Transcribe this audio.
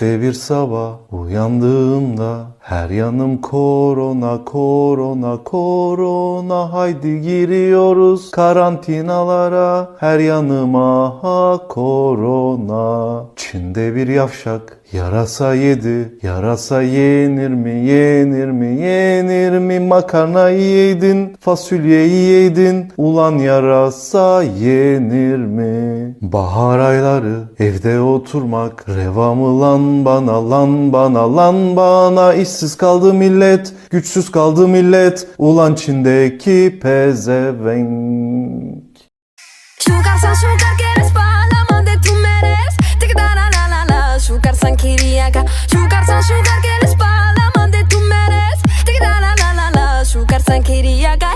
İşte bir sabah uyandığımda her yanım korona korona korona. Haydi giriyoruz karantinalara. Her yanıma ha korona. Çin'de bir yavşak yarasa yedi. Yarasa yenir mi yenir mi yenir mi? Makarnayı yedin fasulyeyi yedin. Ulan yarasa yenir mi? Bahar ayları evde oturmak reva lan bana lan bana lan bana işsiz kaldı millet güçsüz kaldı millet ulan Çin'deki pezevenk